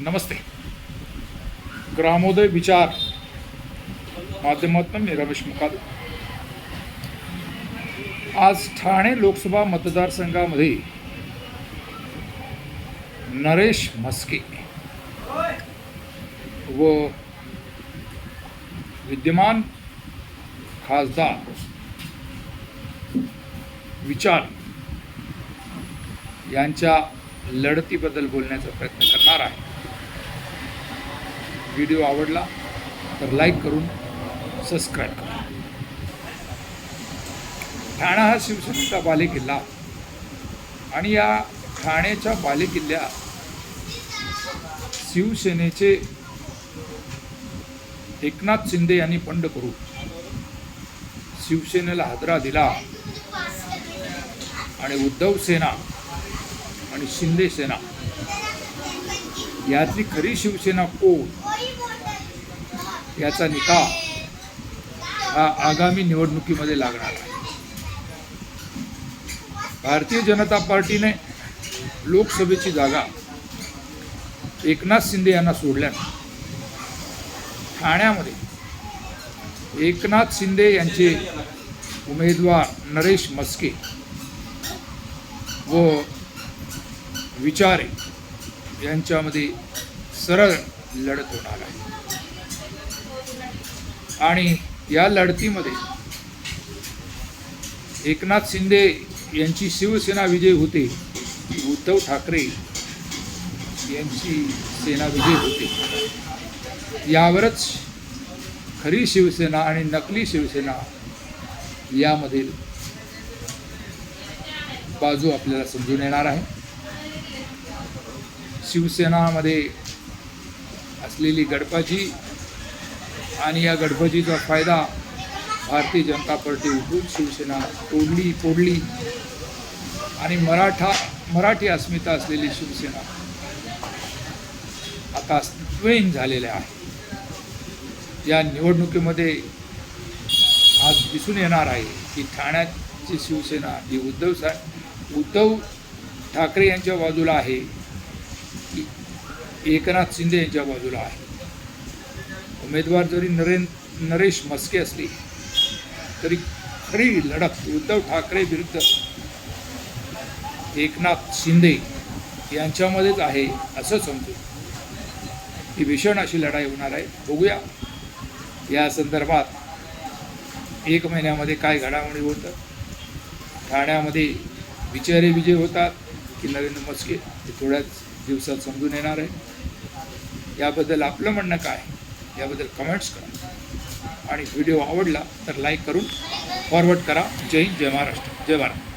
नमस्ते. ग्रामोदय विचार माध्यमातून मी रमेश मुकाद आज ठाणे लोकसभा मतदारसंघामध्ये नरेश म्हस्के व विद्यमान खासदार विचार यांच्या लढतीबद्दल बोलण्याचा प्रयत्न करणार आहे. व्हिडिओ आवडला तर लाईक करून सबस्क्राईब करा. ठाणा हा शिवसेनेचा बालेकिल्ला. आणि या ठाण्याच्या बालेकिल्ल्यात शिवसेनेचे एकनाथ शिंदे यांनी बंड करू शिवसेनेला हादरा दिला. आणि उद्धव सेना आणि शिंदे सेना. यातली खरी शिवसेना कोण? याचा निकाल हा आगामी निवडणुकीमध्ये लागणार आहे. भारतीय जनता पार्टीने लोकसभेची जागा एकनाथ शिंदे यांना सोडल्यानं ठाण्यामध्ये एकनाथ शिंदे यांचे उमेदवार नरेश मस्के व विचारे यांच्यामध्ये सरळ लढत होणार आहे. आणि या लढतीमध्ये एकनाथ शिंदे यांची शिवसेना विजय होते की उद्धव ठाकरे यांची सेना विजय होते. यावरच खरी शिवसेना आणि नकली शिवसेना यामधील बाजू आपल्याला समजून येणार आहे. शिवसेनामध्ये असलेली गडपाजी आणि या गडबजीचा फायदा भारतीय जनता पार्टी उठून शिवसेना तोडली फोडली आणि मराठा मराठी अस्मिता असलेली शिवसेना आता अस्तित्वहीन झालेल्या आहे या निवडणुकीमध्ये आज दिसून येणार आहे की ठाण्याची शिवसेना ही उद्धव सा उद्धव ठाकरे यांच्या बाजूला आहे की एकनाथ शिंदे यांच्या बाजूला आहे. उमेदवार जरी नरेन नरेश मस्के असली तरी खरी लढत उद्धव ठाकरे विरुद्ध एकनाथ शिंदे यांच्यामध्येच आहे असं समजू. ही भीषण अशी लढाई होणार आहे. बघूया. या संदर्भात एक महिन्यामध्ये काय घडामोडी होतं ठाण्यामध्ये विचारे विजय होतात की नरेंद्र मस्के हे थोड्याच दिवसात समजून येणार आहे. याबद्दल आपलं म्हणणं काय? याबद्दल कमेंट्स करा. आणि व्हिडिओ आवडला तर लाईक करून फॉरवर्ड करा. जय हिंद जय महाराष्ट्र. जय भारत.